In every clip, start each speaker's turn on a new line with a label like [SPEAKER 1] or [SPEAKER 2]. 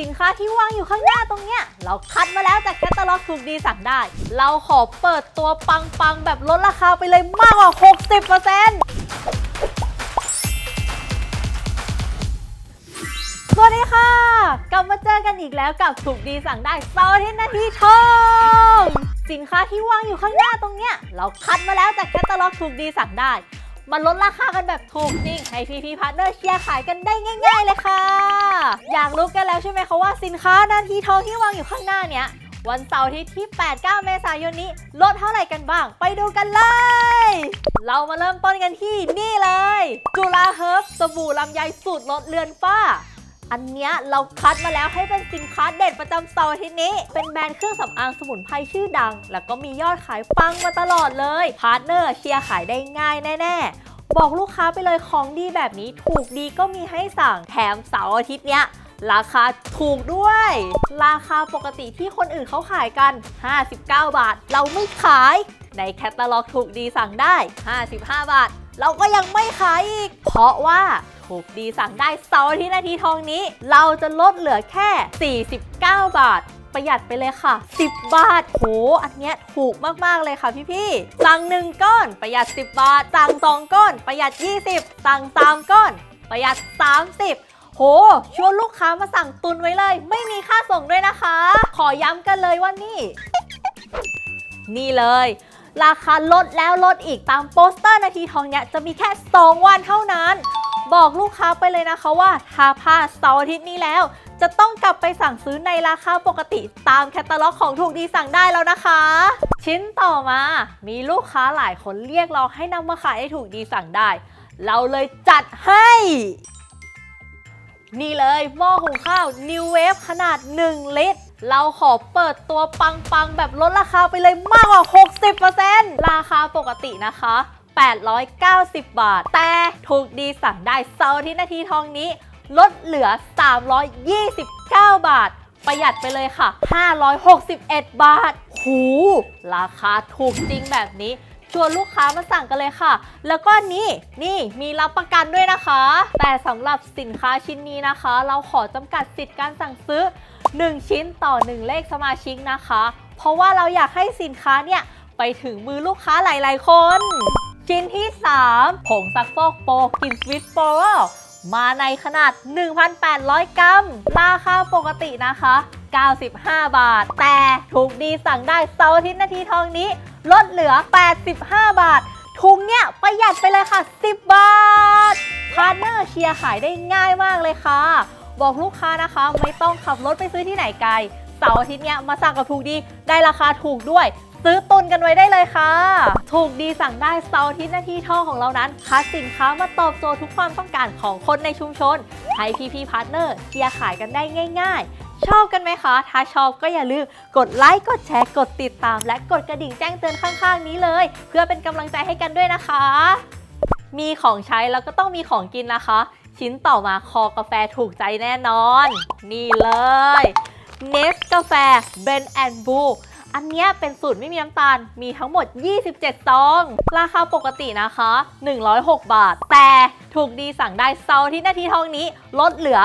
[SPEAKER 1] สินค้าที่วางอยู่ข้างหน้าตรงเนี้ยเราคัดมาแล้วจากแคตตาล็อกถูกดีสั่งได้ เราขอเปิดตัวปังๆ แบบลดราคาไปเลยมากกว่า 60%สวัสดีค่ะ กลับมาเจอกันอีกแล้วกับถูกดีสั่งได้เสาร์อาทิตย์นาทีทองสินค้าที่วางอยู่ข้างหน้าตรงเนี้ยเราคัดมาแล้วจากแคตตาล็อกถูกดีสั่งได้ มันลดราคากันแบบถูกจริง ให้พีพีพาร์ทเนอร์เชียร์ขายกันได้ง่าย ๆ เลยค่ะ อยากรู้กันแล้วใช่ไหมคะว่าสินค้านาทีทองที่วางอยู่ข้างหน้าเนี้ยวันเสาร์อาทิตย์ที่ 8-9 เมษายนนี้ ลดเท่าไหร่กันบ้าง ไปดูกันเลย เรามาเริ่มต้นกันที่นี่เลย จุฬาเฮิร์บสบู่ลำไยสูตรลดเลือนฝ้า อันเนี้ยเราคัดมาแล้วให้เป็นสินค้าเด็ดประจำเสาร์อาทิตย์นี้ เป็นแบรนด์เครื่องสำอางสมุนไพรชื่อดัง แล้วก็มียอดขายปังมาตลอดเลย พาร์ทเนอร์เชียร์ขายได้ง่ายแน่ๆ บอกลูกค้าไปเลยของดีแบบนี้ถูกดีก็มีให้สั่งแถมเสาร์อาทิตย์เนี้ยราคาถูกด้วย ราคาปกติที่คนอื่นเขาขายกัน 59 บาท เราไม่ขาย ในแคตตาล็อกถูกดีสั่งได้ 55 บาท เราก็ยังไม่ขายอีก เพราะว่าถูกดีสั่งได้เสาร์อาที่นาทีทองนี้ เราจะลดเหลือแค่ 49 บาท ประหยัดไปเลยค่ะ 10 บาทโหอันเนี้ยถูกมากๆเลยค่ะพี่ๆสั่ง 1 ก้อนประหยัด 10 บาท สั่ง 2 ก้อนประหยัด 20 สั่ง 3 ก้อน ประหยัด 30โหชวนลูกค้ามาสั่งตุนไว้เลย ไม่มีค่าส่งด้วยนะคะ ขอย้ำกันเลยว่านี่ นี่เลย ราคาลดแล้วลดอีกตามโปสเตอร์นาทีทองเนี่ยจะมีแค่ 2 วันเท่านั้น บอกลูกค้าไปเลยนะคะว่าถ้าพลาดเสาร์อาทิตย์นี้แล้ว จะต้องกลับไปสั่งซื้อในราคาปกติตามแคตตาล็อกของถูกดีสั่งได้แล้วนะคะ ชิ้นต่อมา มีลูกค้าหลายคนเรียกร้องให้นำมาขายให้ถูกดีสั่งได้ เราเลยจัดให้ นี่เลยหม้อหุงข้าว New Wave ขนาด 1 ลิตร เราขอเปิดตัวปังๆ แบบลดราคาไปเลยมากกว่า 60%ราคาปกตินะคะ 890 บาท แต่ถูกดีสั่งได้เสาร์อาที่นาทีทองนี้ ลดเหลือ 329 บาท ประหยัดไปเลยค่ะ 561 บาท หู ราคาถูกจริงแบบนี้ชวนลูกค้ามาสั่งกันเลยค่ะ แล้วก็นี่นี่มีรับประกันด้วยนะคะ แต่สำหรับสินค้าชิ้นนี้นะคะ เราขอจำกัดสิทธิ์การสั่งซื้อ 1 ชิ้นต่อ 1 เลขสมาชิกนะคะ เพราะว่าเราอยากให้สินค้าเนี่ย ไปถึงมือลูกค้าหลาย ๆ คน ชิ้นที่ 3 ผงซักฟอกโปรกินสวิตโปรมาในขนาด 1,800 กรัม ราคาปกตินะคะ 95 บาท แต่ถูกดีสั่งได้เสาร์อาทิตย์นาทีทองนี้ ลดเหลือ 85 บาท ถุงเนี่ยประหยัดไปเลยค่ะ 10 บาท พาร์ทเนอร์เชียร์ขายได้ง่ายมากเลยค่ะ บอกลูกค้านะคะ ไม่ต้องขับรถไปซื้อที่ไหนไกลเสาร์อาทิตย์เนี้ยมาสั่งกับถูกดีได้ราคาถูกด้วย ซื้อตุนกันไว้ได้เลยค่ะ ถูกดีสั่งได้เสาร์อาทิตย์นาที่ท่องของเรานั้นคัดสินค้ามาตอบโจทย์ทุกความต้องการของคนในชุมชนให้พีพีพาร์ทเนอร์เชียร์ขายกันได้ง่าย ๆชอบกันไหมคะ ถ้าชอบก็อย่าลืมกดไลค์ กดแชร์ กดติดตาม และกดกระดิ่งแจ้งเตือนข้างๆ นี้เลย เพื่อเป็นกำลังใจให้กันด้วยนะคะ มีของใช้แล้วก็ต้องมีของกินนะคะ ชิ้นต่อมาคอกาแฟถูกใจแน่นอน นี่เลย เนสกาแฟเบนแอนบูอันเนี้ยเป็นสูตรไม่มีน้ำตาล มีทั้งหมด 27 ซอง ราคาปกตินะคะ 106 บาท แต่ถูกดีสั่งได้เซาร์อาที่นาทีทองนี้ ลดเหลือ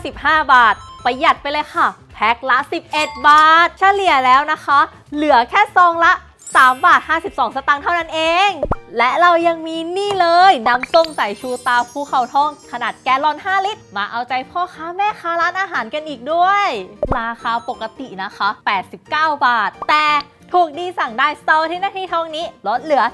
[SPEAKER 1] 95 บาท ประหยัดไปเลยค่ะ แพ็คละ 11 บาท เฉลี่ยแล้วนะคะ เหลือแค่ซองละ 3 บาท 52 สตางค์เท่านั้นเอง และเรายังมีนี่เลย น้ำส้มสายชูตาภูเขาทองขนาดแกลลอน 5 ลิตร มาเอาใจพ่อค้าแม่ค้าร้านอาหารกันอีกด้วย ราคาปกตินะคะ 89 บาท แต่ถูกดีสั่งได้เซาร์ที่นาทีทองนี้ลดเหลือ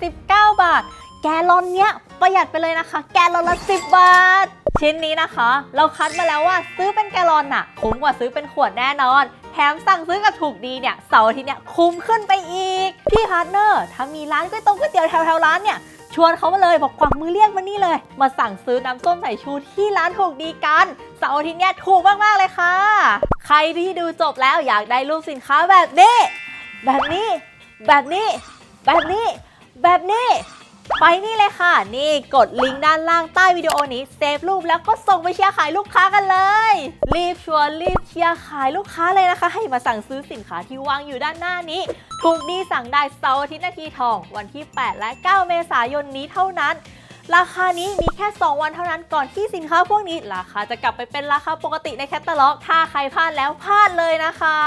[SPEAKER 1] 79 บาท แกลลอนเนี้ยประหยัดไปเลยนะคะ แกลลอนละ 10 บาท ชิ้นนี้นะคะ เราคัดมาแล้วว่าซื้อเป็นแกลลอนน่ะคุ้มกว่าซื้อเป็นขวดแน่นอน แถมสั่งซื้อกับถูกดีเนี่ยเสาร์อาทิตย์เนี่ยคุ้มขึ้นไปอีก พี่พาร์ทเนอร์ถ้ามีร้านก๋วยตงก๋วยเตี๋ยวแถวๆร้านเนี่ยชวนเขามาเลยบอกกวักมือเรียกมานี่เลย มาสั่งซื้อน้ำส้มสายชูที่ร้านถูกดีกันเสาร์อาทิตย์เนี่ยถูกมากๆเลยค่ะ ใครที่ดูจบแล้วอยากได้รูปสินค้าแบบนี้ แบบนี้ แบบนี้ แบบนี้ แบบนี้ ไปนี่เลยค่ะ นี่กดลิงก์ด้านล่างใต้วิดีโอนี้เซฟรูปแล้วก็ส่งไปเชียร์ขายลูกค้ากันเลย รีบชวนรีบเชียร์ขายลูกค้าเลยนะคะ ให้มาสั่งซื้อสินค้าที่วางอยู่ด้านหน้านี้ ถูกดีสั่งได้เสาร์อาทิตย์นาทีทอง วันที่ 8 และ 9 เมษายนนี้เท่านั้น ราคานี้มีแค่ 2 วันเท่านั้นก่อนที่สินค้าพวกนี้ ราคาจะกลับไปเป็นราคาปกติในแคตตาล็อก ถ้าใครพลาดแล้วพลาดเลยนะคะ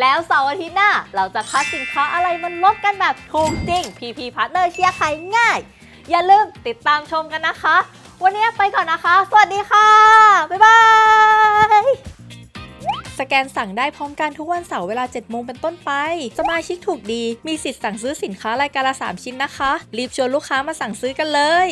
[SPEAKER 1] แล้วเสาร์อาทิตย์หน้า เราจะคัดสินค้าอะไรมันลดกันแบบถูกจริง PP Partner เชียร์ใครง่าย อย่าลืมติดตามชมกันนะคะ วันนี้ไปก่อนนะคะ สวัสดีค่ะ บ๊ายบาย สแกนสั่งได้พร้อมกันทุกวันเสาร์เวลา 7 โมงเป็นต้นไป สมาชิกถูกดี มีสิทธิ์สั่งซื้อสินค้ารายการละ 3 ชิ้นนะคะ รีบชวนลูกค้ามาสั่งซื้อกันเลย